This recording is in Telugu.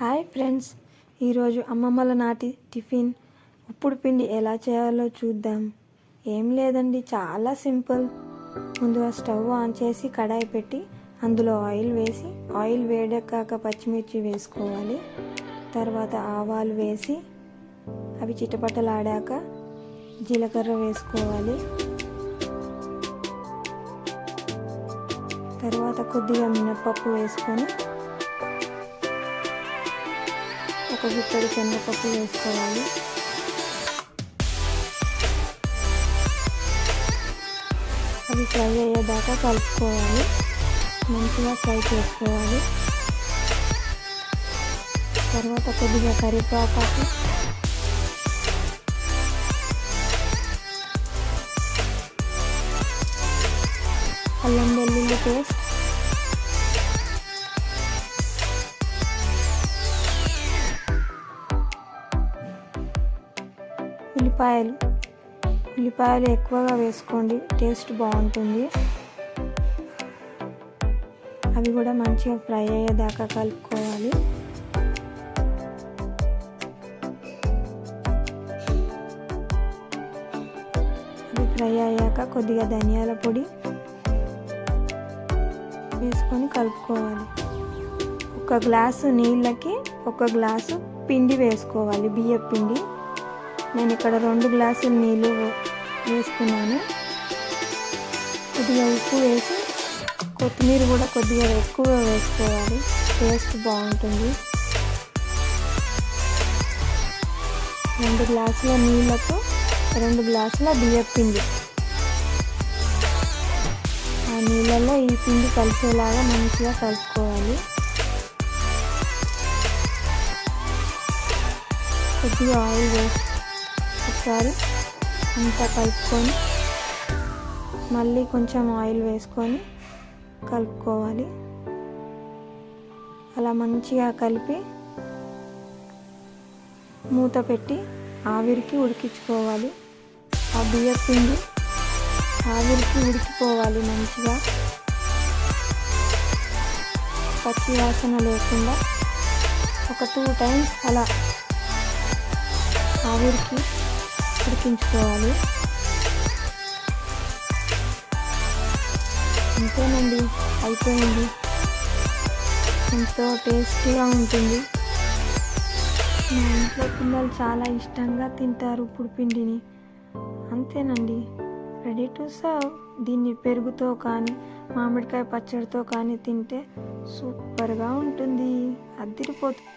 హాయ్ ఫ్రెండ్స్ ఈరోజు అమ్మమ్మల నాటి టిఫిన్ ఉప్పుడు పిండి ఎలా చేయాలో చూద్దాం. ఏం లేదండి చాలా సింపుల్. ముందుగా స్టవ్ ఆన్ చేసి కడాయి పెట్టి అందులో ఆయిల్ వేసి ఆయిల్ వేడెక్కాక పచ్చిమిర్చి వేసుకోవాలి. తర్వాత ఆవాలు వేసి అవి చిటపటలాడాక జీలకర్ర వేసుకోవాలి. తర్వాత కొద్దిగా మినప్పప్పు వేసుకొని ఒక గుట్టడి శనగపప్పు వేసుకోవాలి అవి ఫ్రై అయ్యేదాకా కలుపుకోవాలి మంచిగా ఫ్రై చేసుకోవాలి తర్వాత కొద్దిగా కరివేపాకు అల్లం వెల్లుల్లి పేస్ట్ ఉల్లిపాయలు. ఉల్లిపాయలు ఎక్కువగా వేసుకోండి టేస్ట్ బాగుంటుంది. అవి కూడా మంచిగా ఫ్రై అయ్యేదాకా కలుపుకోవాలి. అవి ఫ్రై అయ్యాక కొద్దిగా ధనియాల పొడి వేసుకొని కలుపుకోవాలి. ఒక గ్లాసు నీళ్ళకి ఒక గ్లాసు పిండి వేసుకోవాలి బియ్య పిండి. నేను ఇక్కడ రెండు గ్లాసులు నీళ్ళు వేసుకున్నాను. కొద్దిగా ఉప్పు వేసి కొత్తిమీర కూడా కొద్దిగా ఎక్కువ వేసుకోవాలి. టేస్ట్ బాగుంటుంది. రెండు గ్లాసుల నీళ్ళతో రెండు గ్లాసుల బియ్య పిండి. ఆ నీళ్ళలో ఈ పిండి కలిసేలాగా మంచిగా కలుపుకోవాలి. కొద్దిగా ఆయిల్ వేసుకోవాలి ఒకసారి అంతా కలుపుకొని మళ్ళీ కొంచెం ఆయిల్ వేసుకొని కలుపుకోవాలి. అలా మంచిగా కలిపి మూత పెట్టి ఆవిరికి ఉడికించుకోవాలి. ఆ బియ్య పిండి ఆవిరికి ఉడికిపోవాలి మంచిగా. పచ్చి వాసన లేకుండా ఒక టూ టైమ్స్ అలా ఆవిరికి ఉడికించుకోవాలి. అంతేనండి అయిపోయింది. ఎంతో టేస్టీగా ఉంటుంది. మా ఇంట్లో పిల్లలు చాలా ఇష్టంగా తింటారు ఇప్పుడు పిండిని అంతేనండి రెడీ టు సర్వ్. దీన్ని పెరుగుతో కానీ మామిడికాయ పచ్చడితో కానీ తింటే సూపర్గా ఉంటుంది. అద్దిరిపోతుంది